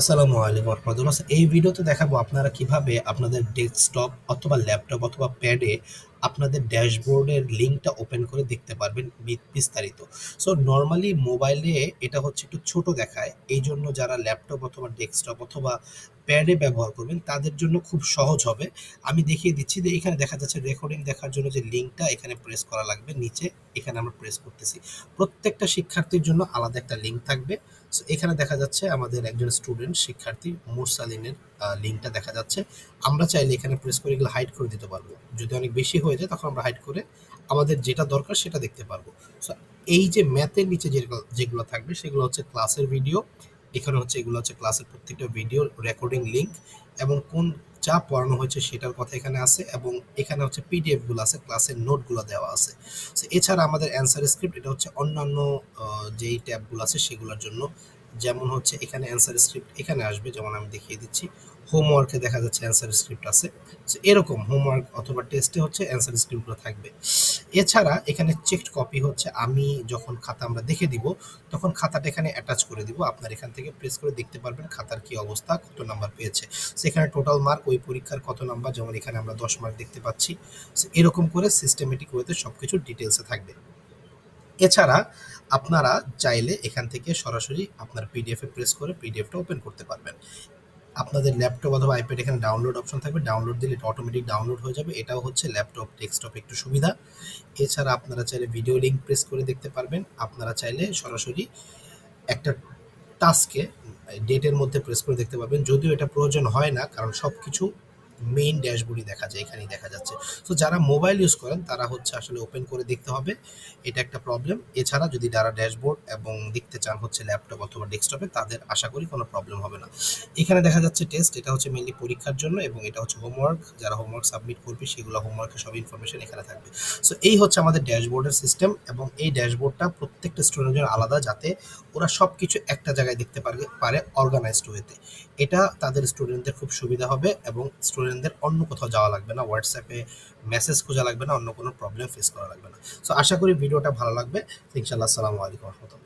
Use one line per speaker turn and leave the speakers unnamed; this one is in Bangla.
আসসালামু আলাইকুম রহমতুল্লাহ। এই ভিডিওতে দেখাবো আপনারা কীভাবে আপনাদের ডেস্কটপ অথবা ল্যাপটপ অথবা প্যাডে আপনাদের ড্যাশবোর্ডের লিঙ্কটা ওপেন করে দেখতে পারবেন বিস্তারিত। সো নর্মালি মোবাইলে এটা হচ্ছে একটু ছোট দেখায়, এই জন্য যারা ল্যাপটপ অথবা ডেস্কটপ অথবা প্যাডে ব্যবহার করবেন, তাদের জন্য খুব সহজ হবে। আমি দেখিয়ে দিচ্ছি যে এখানে দেখা যাচ্ছে রেকর্ডিং দেখার জন্য যে লিঙ্কটা এখানে প্রেস করা লাগবে, নিচে এখানে আমরা প্রেস করতেছি। প্রত্যেকটা শিক্ষার্থীর জন্য আলাদা একটা লিঙ্ক থাকবে। সো এখানে দেখা যাচ্ছে আমাদের একজন স্টুডেন্ট শিক্ষার্থী মুরসালিনের লিঙ্কটা দেখা যাচ্ছে। আমরা চাইলে এখানে প্রেস করে এগুলো হাইড করে দিতে পারব। যদি অনেক বেশি হয়ে যায়, তখন আমরা হাইড করে আমাদের যেটা দরকার সেটা দেখতে পারব। সো এই যে ম্যাথের নিচে যেগুলো থাকবে, সেগুলো হচ্ছে ক্লাসের ভিডিও এখানে হচ্ছে, এগুলো হচ্ছে ক্লাসের প্রত্যেকটা ভিডিও রেকর্ডিং লিঙ্ক এবং কোন যা পড়ানো হয়েছে সেটার কথা এখানে আছে। এবং এখানে হচ্ছে পিডিএফগুলো আছে ক্লাসের নোটগুলো দেওয়া আছে। এছাড়া আমাদের অ্যান্সার স্ক্রিপ্ট এটা হচ্ছে অন্যান্য যেই ট্যাবগুলো আছে, সেগুলোর জন্য যেমন হচ্ছে এখানে অ্যান্সার স্ক্রিপ্ট এখানে আসবে যেমন আমি দেখিয়ে দিচ্ছি। হোমওয়ার্কে দেখা যাচ্ছে অ্যান্সার স্ক্রিপ্ট আছে। So, এরকম হোমওয়ার্ক অথবা টেস্টে হচ্ছে অ্যান্সার স্ক্রিপ্টগুলো থাকবে। এছাড়া এখানে চেকড কপি হচ্ছে আমি যখন খাতা আমরা দেখে দিব তখন খাতাটা এখানে অ্যাটাচ করে দিব। আপনার এখান থেকে প্রেস করে দেখতে পারবেন খাতার কি অবস্থা কত নাম্বার পেয়েছে। সেখানে টোটাল মার্ক ওই পরীক্ষার কত নাম্বার যেমন এখানে আমরা দশ মার্ক দেখতে পাচ্ছি। So, এরকম করে সিস্টেমেটিক ওয়েতে সব কিছু ডিটেলসে থাকবে। এছাড়া আপনারা চাইলে এখান থেকে সরাসরি আপনার পিডিএফ প্রেস করে পিডিএফটা ওপেন করতে পারবেন। আপনাদের ল্যাপটপ অথবা আইপ্যাড এখানে ডাউনলোড অপশন থাকবে। ডাউনলোড দিলে এটা অটোমেটিক ডাউনলোড হয়ে যাবে। এটাও হচ্ছে ল্যাপটপ ডেস্কটপ একটু সুবিধা। এছাড়া আপনারা চাইলে ভিডিও লিঙ্ক প্রেস করে দেখতে পারবেন। আপনারা চাইলে সরাসরি একটা টাস্কে ডেটের মধ্যে প্রেস করে দেখতে পাবেন যদিও এটা প্রয়োজন হয় না, কারণ সব কিছু মেইন ড্যাশবোর্ডই দেখা যায়, এখানেই দেখা যাচ্ছে। তো যারা মোবাইল ইউজ করেন, তারা হচ্ছে আসলে ওপেন করে দেখতে হবে। এটা একটা প্রবলেম এছাড়া যদি যারা ড্যাশবোর্ড এবং দেখতে চান হচ্ছে ল্যাপটপ অথবা ডেস্কটপে তাদের আশা করি কোনো প্রবলেম হবে না। এখানে দেখা যাচ্ছে টেস্ট এটা হচ্ছে মেনলি পরীক্ষার জন্য এবং এটা হচ্ছে হোমওয়ার্ক যারা হোমওয়ার্ক সাবমিট করবে, সেগুলো হোমওয়ার্কের সব ইনফরমেশন এখানে থাকবে। সো এই হচ্ছে আমাদের ড্যাশবোর্ডের সিস্টেম এবং এই ড্যাশবোর্ডটা প্রত্যেকটা স্টুডেন্টের জন্য আলাদা যাতে ওরা সব কিছু একটা জায়গায় দেখতে পারবে, পারে অর্গানাইজড ওয়েতে এটা তাদের স্টুডেন্টদের খুব সুবিধা হবে এবং স্টুডেন্টদের অন্য কোথাও যাওয়া লাগবে না হোয়াটসঅ্যাপে মেসেজ খোঁজা লাগবে না, অন্য কোনো প্রবলেম ফেস করা লাগবে না। সো আশা করি ভিডিওটা ভালো লাগবে। ইনশাআল্লাহ, আসসালামু আলাইকুম রহমতুল্লাহ।